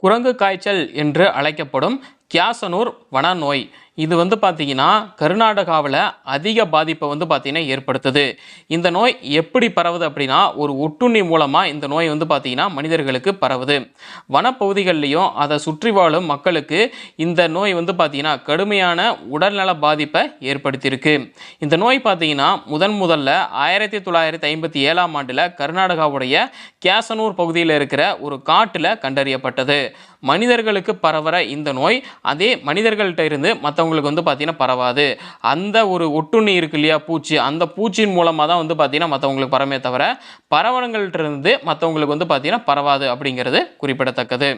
குரங்கு காய்ச்சல் என்று அழைக்கப்படும் கியாசனூர் வனநோய். இது வந்து பார்த்தீங்கன்னா கர்நாடகாவில் அதிக பாதிப்பை வந்து பார்த்தீங்கன்னா ஏற்படுத்துது. இந்த நோய் எப்படி பரவுது அப்படின்னா ஒரு ஒட்டுண்ணி மூலமாக இந்த நோய் வந்து பார்த்தீங்கன்னா மனிதர்களுக்கு பரவுது. வனப்பகுதிகள்லையும் அதை சுற்றி வாழும் மக்களுக்கு இந்த நோய் வந்து பார்த்தீங்கன்னா கடுமையான உடல்நல பாதிப்பை ஏற்படுத்தியிருக்கு. இந்த நோய் பார்த்தீங்கன்னா முதன் முதல்ல ஆயிரத்தி தொள்ளாயிரத்தி ஐம்பத்தி ஏழாம் ஆண்டில் கர்நாடகாவுடைய கேசனூர் பகுதியில் இருக்கிற ஒரு காட்டில் கண்டறியப்பட்டது. மனிதர்களுக்கு பரவுற இந்த நோய் அதே மனிதர்கள்ட்ட இருந்து மற்றவங்க மற்றவங்களுக்கு வந்து பார்த்திங்கன்னா பரவாது. அந்த ஒரு ஒட்டுண்ணி இருக்கு இல்லையா பூச்சி? அந்த பூச்சியின் மூலமாக தான் வந்து பார்த்திங்கன்னா மற்றவங்களுக்கு பரமே தவிர பரவனங்கள்ட்ட இருந்து மற்றவங்களுக்கு வந்து பார்த்திங்கன்னா பரவாது அப்படிங்கிறது குறிப்பிடத்தக்கது.